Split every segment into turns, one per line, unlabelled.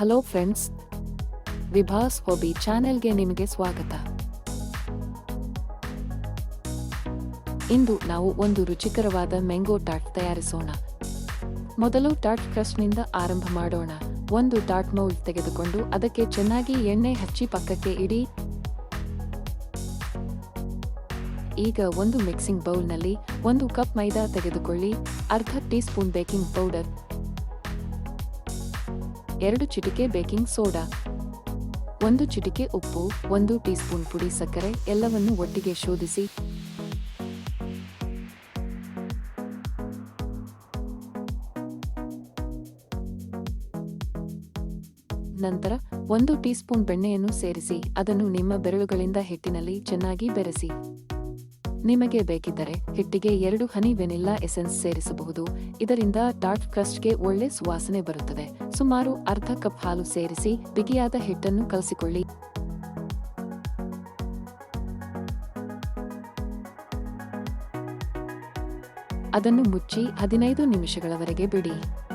Hello friends Vibhas hobby ಚಾನೆಲ್ಗೆ ನಿಮಗೆ ಸ್ವಾಗತ. ಇಂದು ನಾವು ಒಂದು ರುಚಿಕರವಾದ ಮ್ಯಾಂಗೋ ಟಾಟ್ ತಯಾರಿಸೋಣ. ಮೊದಲು ಟಾಟ್ ಕ್ರಸ್ಟ್ನಿಂದ ಆರಂಭ ಮಾಡೋಣ. ಒಂದು ಟಾಟ್ ಮೌಲ್ಡ್ ತೆಗೆದುಕೊಂಡು ಅದಕ್ಕೆ ಚೆನ್ನಾಗಿ ಎಣ್ಣೆ ಹಚ್ಚಿ ಪಕ್ಕಕ್ಕೆ ಇಡಿ. ಈಗ ಒಂದು ಮಿಕ್ಸಿಂಗ್ ಬೌಲ್ನಲ್ಲಿ ಒಂದು ಕಪ್ ಮೈದಾ ತೆಗೆದುಕೊಳ್ಳಿ. ಅರ್ಧ ಟೀ ಸ್ಪೂನ್ ಬೇಕಿಂಗ್ ಪೌಡರ್. ಎರಡು ಚಿಟಿಕೆ ಬೇಕಿಂಗ್ ಸೋಡಾ. ಒಂದು ಚಿಟಿಕೆ ಉಪ್ಪು, ಒಂದು ಟೀಸ್ಪೂನ್ ಪುಡಿ ಸಕ್ಕರೆ, ಎಲ್ಲವನ್ನು ಒಟ್ಟಿಗೆ ಶೋಧಿಸಿ. ನಂತರ ಒಂದು ಟೀಸ್ಪೂನ್ ಬೆಣ್ಣೆಯನ್ನು ಸೇರಿಸಿ, ಅದನ್ನು ನಿಮ್ಮ ಬೆರಳುಗಳಿಂದ ಹಿಟ್ಟಿನಲ್ಲಿ ಚೆನ್ನಾಗಿ ಬೆರೆಸಿ. ನಿಮಗೆ ಬೇಕಿದ್ದರೆ ಹಿಟ್ಟಿಗೆ ಎರಡು ಹನಿ ವೆನಿಲ್ಲಾ ಎಸೆನ್ಸ್ ಸೇರಿಸಬಹುದು. ಇದರಿಂದ ಟಾಟ್ ಕ್ರಸ್ಟ್ಗೆ ಒಳ್ಳೆ ಸುವಾಸನೆ ಬರುತ್ತದೆ. ಸುಮಾರು ಅರ್ಧ ಕಪ್ ಹಾಲು ಸೇರಿಸಿ ಬಿಗಿಯಾದ ಹಿಟ್ಟನ್ನು ಕಲಸಿಕೊಳ್ಳಿ. ಅದನ್ನು ಮುಚ್ಚಿ ಹದಿನೈದು ನಿಮಿಷಗಳವರೆಗೆ ಬಿಡಿ.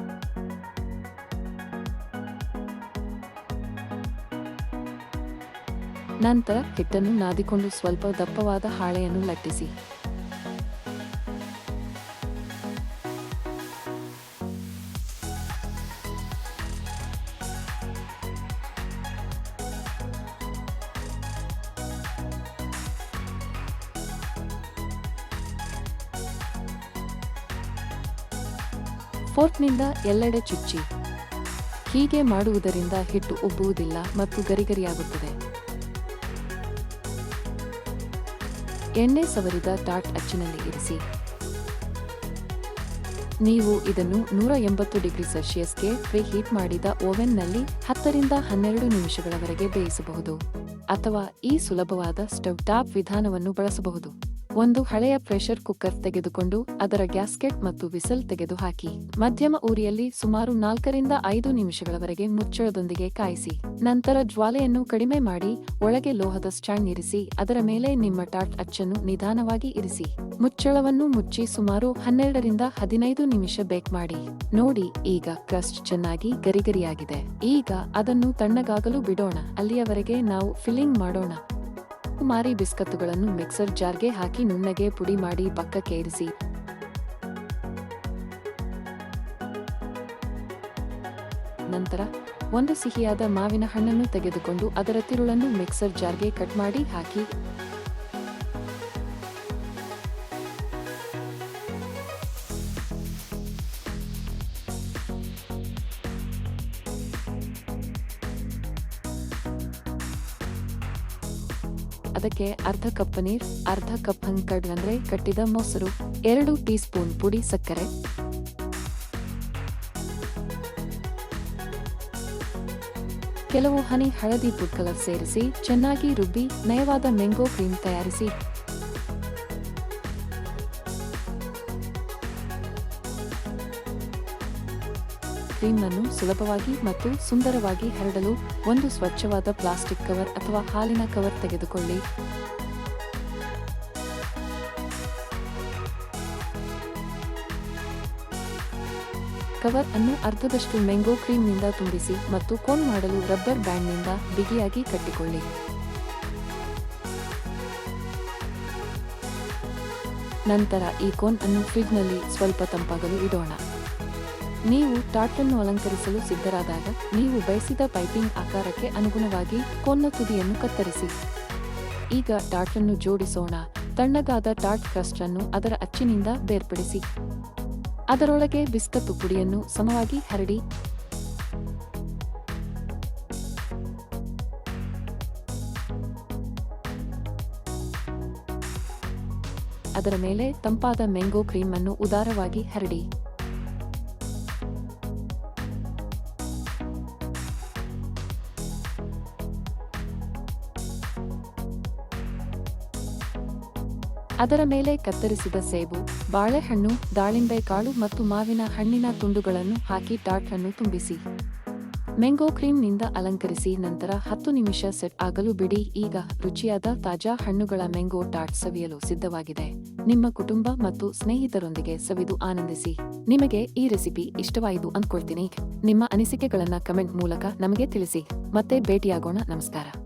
ನಂತರ ಹಿಟ್ಟನ್ನು ನಾದಿಕೊಂಡು ಸ್ವಲ್ಪ ದಪ್ಪವಾದ ಹಾಳೆಯನ್ನು ಲಟ್ಟಿಸಿ. ಫೋರ್ಕ್ನಿಂದ ಎಲ್ಲೆಡೆ ಚುಚ್ಚಿ. ಹೀಗೆ ಮಾಡುವುದರಿಂದ ಹಿಟ್ಟು ಉಬ್ಬುವುದಿಲ್ಲ ಮತ್ತು ಗರಿಗರಿಯಾಗುತ್ತದೆ. ಎಣ್ಣೆ ಸವರಿದ ಟಾಟ್ ಅಚ್ಚಿನಲ್ಲಿ ಇರಿಸಿ. ನೀವು ಇದನ್ನು ನೂರ ಎಂಬತ್ತು ಡಿಗ್ರಿ ಸೆಲ್ಸಿಯಸ್ಗೆ ಪ್ರೀ ಹೀಟ್ ಮಾಡಿದ ಓವೆನ್ನಲ್ಲಿ ಹತ್ತರಿಂದ ಹನ್ನೆರಡು ನಿಮಿಷಗಳವರೆಗೆ ಬೇಯಿಸಬಹುದು. ಅಥವಾ ಈ ಸುಲಭವಾದ ಸ್ಟವ್ ಟಾಪ್ ವಿಧಾನವನ್ನು ಬಳಸಬಹುದು. ಒಂದು ಹಳೆಯ ಪ್ರೆಷರ್ ಕುಕ್ಕರ್ ತೆಗೆದುಕೊಂಡು ಅದರ ಗ್ಯಾಸ್ಕೆಟ್ ಮತ್ತು ವಿಸಲ್ ತೆಗೆದುಹಾಕಿ, ಮಧ್ಯಮ ಉರಿಯಲ್ಲಿ ಸುಮಾರು ನಾಲ್ಕರಿಂದ ಐದು ನಿಮಿಷಗಳವರೆಗೆ ಮುಚ್ಚಳದೊಂದಿಗೆ ಕಾಯಿಸಿ, ನಂತರ ಜ್ವಾಲೆಯನ್ನು ಕಡಿಮೆ ಮಾಡಿ, ಒಳಗೆ ಲೋಹದ ಸ್ಟ್ಯಾಂಡ್ ಇರಿಸಿ, ಅದರ ಮೇಲೆ ನಿಮ್ಮ ಟಾಟ್ ಅಚ್ಚನ್ನು ನಿಧಾನವಾಗಿ ಇರಿಸಿ, ಮುಚ್ಚಳವನ್ನು ಮುಚ್ಚಿ ಸುಮಾರು ಹನ್ನೆರಡರಿಂದ ಹದಿನೈದು ನಿಮಿಷ ಬೇಕ್ ಮಾಡಿ. ನೋಡಿ, ಈಗ ಕ್ರಸ್ಟ್ ಚೆನ್ನಾಗಿ ಗರಿಗರಿಯಾಗಿದೆ. ಈಗ ಅದನ್ನು ತಣ್ಣಗಾಗಲು ಬಿಡೋಣ. ಅಲ್ಲಿಯವರೆಗೆ ನಾವು ಫಿಲ್ಲಿಂಗ್ ಮಾಡೋಣ. ಮಾರಿ ಬಿಸ್ಕತ್ತುಗಳನ್ನು ಮಿಕ್ಸರ್ ಜಾರ್ಗೆ ಹಾಕಿ ನುಣ್ಣಗೆ ಪುಡಿ ಮಾಡಿ ಪಕ್ಕಕ್ಕೆ ಇರಿಸಿ. ನಂತರ ಒಂದು ಸಿಹಿಯಾದ ಮಾವಿನ ಹಣ್ಣನ್ನು ತೆಗೆದುಕೊಂಡು ಅದರ ತಿರುಳನ್ನು ಮಿಕ್ಸರ್ ಜಾರ್ಗೆ ಕಟ್ ಮಾಡಿ ಹಾಕಿ ಅದಕ್ಕೆ ಅರ್ಧ ಕಪ್ ಪನೀರ್ ಅರ್ಧ ಕಪ್ ಹಂಕಡ್ ಅಂದ್ರೆ ಕಟ್ಟಿದ ಮೊಸರು, ಎರಡು ಟೀ ಸ್ಪೂನ್ ಪುಡಿ ಸಕ್ಕರೆ. ಕೆಲವು ಹನಿ ಹಳದಿ ಫುಡ್ ಸೇರಿಸಿ ಚೆನ್ನಾಗಿ ರುಬ್ಬಿ, ನಯವಾದ ಮ್ಯಾಂಗೋ ಕ್ರೀಮ್ ತಯಾರಿಸಿ. ಕ್ರೀಮ್ ಅನ್ನು ಸುಲಭವಾಗಿ ಮತ್ತು ಸುಂದರವಾಗಿ ಹರಡಲು ಒಂದು ಸ್ವಚ್ಛವಾದ ಪ್ಲಾಸ್ಟಿಕ್ ಕವರ್ ಅಥವಾ ಹಾಲಿನ ಕವರ್ ತೆಗೆದುಕೊಳ್ಳಿ. ಕವರ್ ಅನ್ನು ಅರ್ಧದಷ್ಟು ಮ್ಯಾಂಗೋ ಕ್ರೀಮ್ನಿಂದ ತುಂಬಿಸಿ ಮತ್ತು ಕೋನ್ ಮಾಡಲು ರಬ್ಬರ್ ಬ್ಯಾಂಡ್ನಿಂದ ಬಿಗಿಯಾಗಿ ಕಟ್ಟಿಕೊಳ್ಳಿ. ನಂತರ ಈ ಕೋನ್ ಅನ್ನು ಫ್ರಿಡ್ಜ್ನಲ್ಲಿ ಸ್ವಲ್ಪ ತಂಪಾಗಲು ಇಡೋಣ. ನೀವು ಟಾಟನ್ನು ಅಲಂಕರಿಸಲು ಸಿದ್ಧರಾದಾಗ ನೀವು ಬಯಸಿದ ಪೈಪಿಂಗ್ ಆಕಾರಕ್ಕೆ ಅನುಗುಣವಾಗಿ ಕೊನ್ನ ತುದಿಯನ್ನು ಕತ್ತರಿಸಿ. ಈಗ ಟಾಟನ್ನು ಜೋಡಿಸೋಣ. ತಣ್ಣಗಾದ ಟಾಟ್ ಕ್ರಸ್ಟ್ ಅನ್ನು ಅದರ ಅಚ್ಚಿನಿಂದ ಬೇರ್ಪಡಿಸಿ. ಅದರೊಳಗೆ ಬಿಸ್ಕತ್ ಪುಡಿಯನ್ನು ಸಮವಾಗಿ ಹರಡಿ. ಅದರ ಮೇಲೆ ತಂಪಾದ ಮ್ಯಾಂಗೋ ಕ್ರೀಮ್ ಅನ್ನು ಉದಾರವಾಗಿ ಹರಡಿ. ಅದರ ಮೇಲೆ ಕತ್ತರಿಸಿದ ಸೇಬು, ಬಾಳೆಹಣ್ಣು, ದಾಳಿಂಬೆ ಕಾಳು ಮತ್ತು ಮಾವಿನ ಹಣ್ಣಿನ ತುಂಡುಗಳನ್ನು ಹಾಕಿ ಟಾಟ್ ಅನ್ನು ತುಂಬಿಸಿ. ಮ್ಯಾಂಗೋ ಕ್ರೀಮ್ನಿಂದ ಅಲಂಕರಿಸಿ ನಂತರ ಹತ್ತು ನಿಮಿಷ ಸೆಟ್ ಆಗಲು ಬಿಡಿ. ಈಗ ರುಚಿಯಾದ ತಾಜಾ ಹಣ್ಣುಗಳ ಮ್ಯಾಂಗೋ ಟಾಟ್ ಸವಿಯಲು ಸಿದ್ಧವಾಗಿದೆ. ನಿಮ್ಮ ಕುಟುಂಬ ಮತ್ತು ಸ್ನೇಹಿತರೊಂದಿಗೆ ಸವಿದು ಆನಂದಿಸಿ. ನಿಮಗೆ ಈ ರೆಸಿಪಿ ಇಷ್ಟವಾಯಿತು ಅಂದ್ಕೊಳ್ತೀನಿ. ನಿಮ್ಮ ಅನಿಸಿಕೆಗಳನ್ನ ಕಮೆಂಟ್ ಮೂಲಕ ನಮಗೆ ತಿಳಿಸಿ. ಮತ್ತೆ ಭೇಟಿಯಾಗೋಣ. ನಮಸ್ಕಾರ.